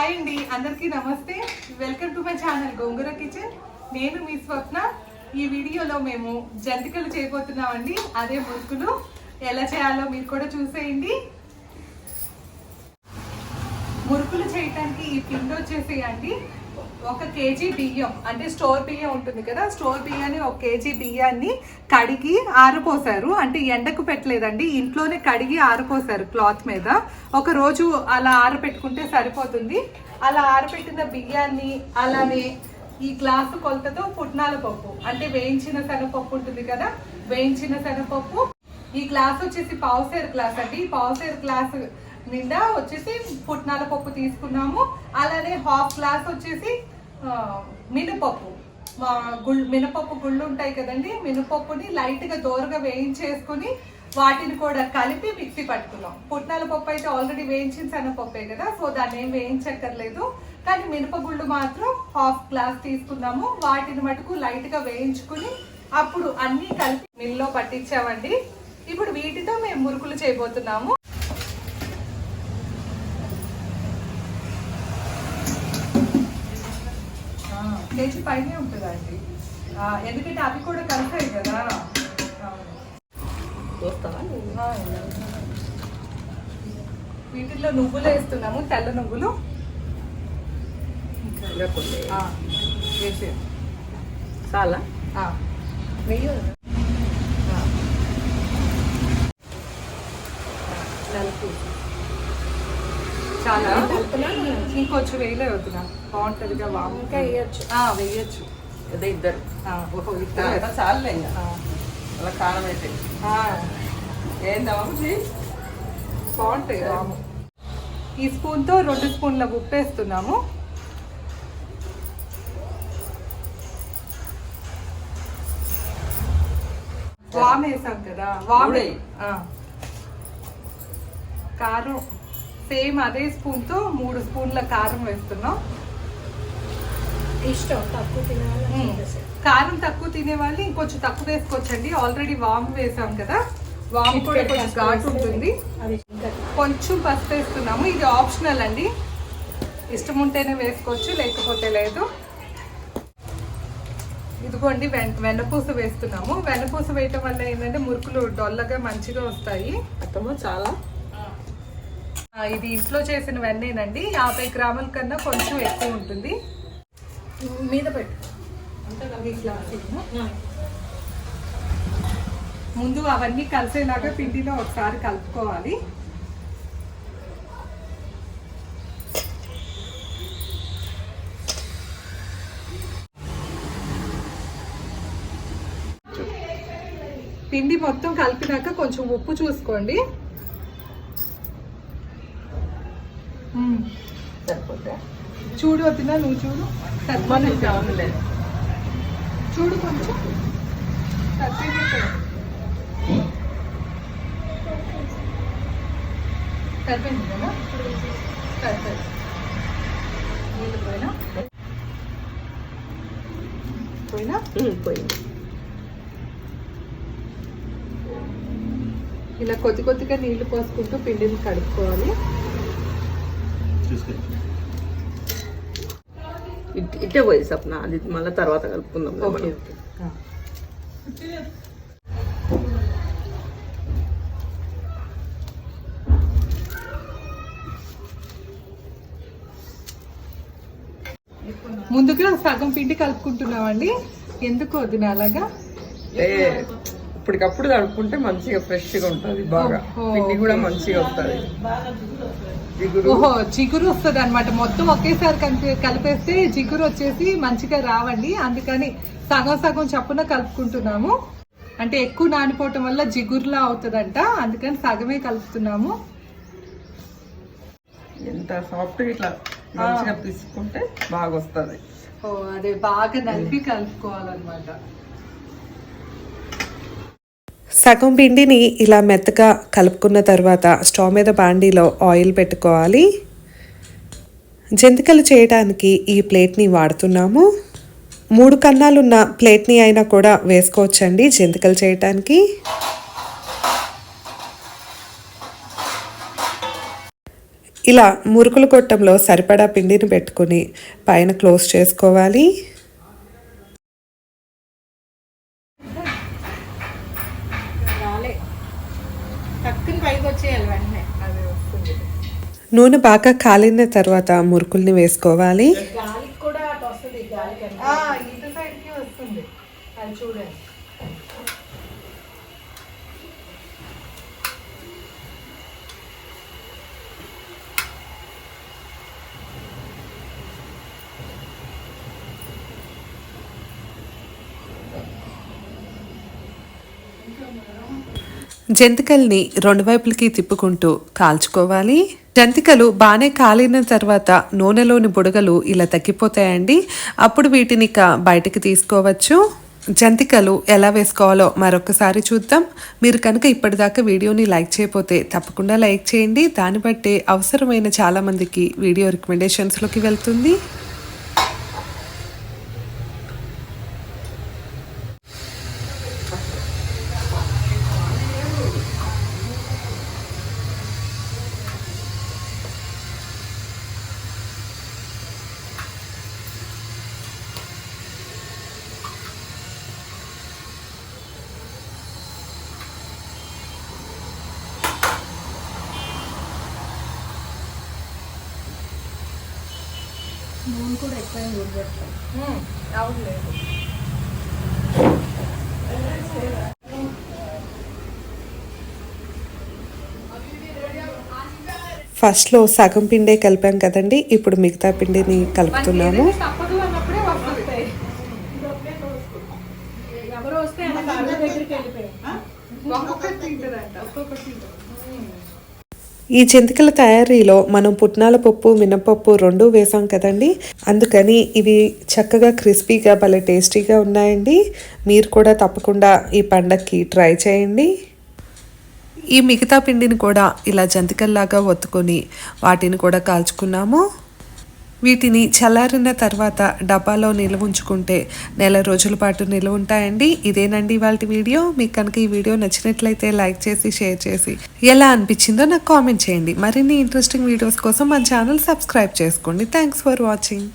Hi అండి అందరికీ నమస్తే. Welcome to my channel Gongura kitchen. నేను మీ స్వప్న. ఈ వీడియోలో మేము జంతికలు చేయబోతున్నామండి. అదే మురుకులు ఎలా చేయాలో మీరు కూడా చూసేయండి. మురుకులు చేయటానికి ఈ పిండి వచ్చేసేయండి. ఒక కేజీ బియ్యం అంటే స్టోర్ బియ్యం ఉంటుంది కదా స్టోర్ బియ్యాన్ని ఒక కేజీ బియ్యాన్ని కడిగి ఆరిపోసారు అంటే ఎండకు పెట్టలేదండి ఇంట్లోనే కడిగి ఆరిపోసారు క్లాత్ మీద. ఒక రోజు అలా ఆరబెట్టుకుంటే సరిపోతుంది. అలా ఆరబెట్టిన బియ్యాన్ని అలానే ఈ గ్లాసు కొలతతో పుట్నాల పప్పు అంటే వేయించిన శనగపప్పు ఉంటుంది కదా వేయించిన శనగపప్పు. ఈ గ్లాస్ వచ్చేసి పావుసేరు గ్లాస్ అండి. పావుసేరు గ్లాస్ నిండా వచ్చేసి పుట్నాల పప్పు తీసుకున్నాము. అలానే హాఫ్ గ్లాస్ వచ్చేసి మినపప్పు. మా గుళ్ళు మినపప్పు గుళ్ళు ఉంటాయి కదండి మినపప్పుని లైట్గా దోరగా వేయించేసుకొని వాటిని కూడా కలిపి మిక్సీ పట్టుకున్నాం. పుట్నాల పప్పు అయితే ఆల్రెడీ వేయించిన శనగపప్పే కదా సో దాన్ని ఏం వేయించక్కర్లేదు. కానీ మినపగుళ్ళు మాత్రం హాఫ్ గ్లాస్ తీసుకున్నాము. వాటిని మటుకు లైట్గా వేయించుకుని అప్పుడు అన్నీ కలిపి మిల్లో పట్టించామండి. ఇప్పుడు వీటితో మేము మురుకులు చేయబోతున్నాము. కేజీ పైనే ఉంటుందండి. ఎందుకంటే అవి కూడా కలిసాయి కదా. వీటిల్లో నువ్వులు వేస్తున్నాము తెల్ల నువ్వులు. చాలా. నలుపు. చాలా. ఇంకొంచెం వేయలే అవుతున్నా బాగుంటుందిగా ఇంకా వేయొచ్చు. వేయొచ్చు. అదే ఇద్దరు. ఓహో ఇద్దరు చాలే ఇంకా. అలా కారం అయితే ఏందమ్మా? బాగుంటాయి వాము ఈ స్పూన్తో రెండు స్పూన్ల ఉప్పు వేస్తున్నాము వామ్ వేసాం కదా. వామ్. కారం. సేమ్ అదే స్పూన్తో మూడు స్పూన్ల కారం వేస్తున్నాం. ఇష్టం తక్కువ ఉమ్. కారం తక్కువ తినే వాళ్ళు ఇంకొంచెం తక్కువ వేసుకోవచ్చండి. ఆల్రెడీ వామ్ వేసాం కదా. వామ్ కూడా కొంచెం ఘాటు ఉంటుంది. కొంచెం పసుపు వేస్తున్నాము. ఇది ఆప్షనల్ అండి. ఇష్టం ఉంటేనే వేసుకోవచ్చు లేకపోతే లేదు. ఇదిగోండి వెన్ వెన్నపూస వేస్తున్నాము. వెన్నపూస వేయటం వల్ల ఏంటంటే మురుకులు డొల్లగా మంచిగా వస్తాయి. అత్తమ్మ చాలా ఇది ఇంట్లో చేసిన వెన్నేనండి యాభై గ్రాముల కన్నా కొంచెం ఎక్కువ ఉంటుంది. మీద పెట్టు. ఇట్లా ముందు అవన్నీ కలిసేలాగా పిండిలో ఒకసారి కలుపుకోవాలి. పిండి మొత్తం కలిపినాక కొంచెం ఉప్పు చూసుకోండి. సరిపోతే చూడు వద్దునా నువ్వు చూడు. మన చూడు. కొంచెం. సరిపోయినట్టు. సరిపోయింది కదా సరిపోయింది నీళ్ళు పోయినా? పోయినా? పోయింది. ఇలా కొద్ది కొద్దిగా నీళ్ళు పోసుకుంటూ పిండిని కడుక్కోవాలి. ఇట్- ఇట్టే పోయి సప్న అది మళ్ళీ తర్వాత కలుపుకుందాం ఓకే. ఓకే. ముందుగా సగం పిండి కలుపుకుంటున్నామండి ఎందుకు వదిన అలాగా ఇప్పటికప్పుడు కలుపుకుంటే మంచిగా ఫ్రెష్గా ఉంటది బాగా. పిండి కూడా. మంచిగా వస్తుంది. జిగురు. ఓహో జిగురు వస్తుంది అనమాట మొత్తం ఒకేసారి కలిపి కలిపేస్తే జిగురు వచ్చేసి మంచిగా రావండి. అందుకని సగం సగం చప్పున కలుపుకుంటున్నాము. అంటే ఎక్కువ నానిపోవటం వల్ల జిగురులా అవుతుందంట. అందుకని సగమే కలుపుతున్నాము. ఎంత సాఫ్ట్ ఇట్లా మంచిగా తీసుకుంటే బాగా వస్తుంది ఓ అదే బాగా నలిపి కలుపుకోవాలన్నమాట. సగం పిండిని ఇలా మెత్తగా కలుపుకున్న తర్వాత స్టవ్ మీద బాండీలో ఆయిల్ పెట్టుకోవాలి. జంతికలు చేయడానికి ఈ ప్లేట్ని వాడుతున్నాము. మూడు కన్నాలున్న ప్లేట్ని అయినా కూడా వేసుకోవచ్చండి జంతికలు చేయటానికి. ఇలా మురుకులు గొట్టంలో సరిపడా పిండిని పెట్టుకుని పైన క్లోజ్ చేసుకోవాలి రాలే టక్కుని పైకి వచ్చేయాలి వెంటనే అది వస్తుంది నూనె బాగా కాలిన తర్వాత మురుకుల్ని వేసుకోవాలి. జంతికల్ని రెండు వైపులకి తిప్పుకుంటూ కాల్చుకోవాలి. జంతికలు బాగానే కాలిన తర్వాత నూనెలోని బుడగలు ఇలా తగ్గిపోతాయండి. అప్పుడు వీటిని ఇక బయటకు తీసుకోవచ్చు. జంతికలు ఎలా వేసుకోవాలో మరొకసారి చూద్దాం. మీరు కనుక ఇప్పటిదాకా వీడియోని లైక్ చేయకపోతే తప్పకుండా లైక్ చేయండి. దాన్ని బట్టే అవసరమైన చాలామందికి వీడియో రికమెండేషన్స్లోకి వెళ్తుంది. నూనె కూడా ఎక్కువ ఊడబెడతాం ఉమ్, అవును లేదు ఫస్ట్లో సగం పిండే కలిపాం కదండి ఇప్పుడు మిగతా పిండిని కలుపుతున్నాము. ఏదైనా తప్పదు అన్నప్పుడే వస్తుంది ఎవరు వస్తే దగ్గరికి ఒక్కొక్కటి ఒక్కొక్కటి ఈ జంతికల తయారీలో మనం పుట్నాల పప్పు మినపప్పు రెండు వేసాం కదండి. అందుకని ఇవి చక్కగా క్రిస్పీగా భలే టేస్టీగా ఉన్నాయండి. మీరు కూడా తప్పకుండా ఈ పండక్కి ట్రై చేయండి. ఈ మిగతా పిండిని కూడా ఇలా జంతికల్లాగా ఒత్తుకొని వాటిని కూడా కాల్చుకున్నాము. వీటిని చల్లారిన తర్వాత డబ్బాలో నిల్వ ఉంచుకుంటే నెల రోజుల పాటు నిల్వ ఉంటాయండి. ఇదేనండి ఇవాళ వీడియో. మీకు కనుక ఈ వీడియో నచ్చినట్లయితే లైక్ చేసి షేర్ చేసి ఎలా అనిపించిందో నాకు కామెంట్ చేయండి. మరిన్ని ఇంట్రెస్టింగ్ వీడియోస్ కోసం మన ఛానల్ సబ్స్క్రైబ్ చేసుకోండి. Thanks for watching.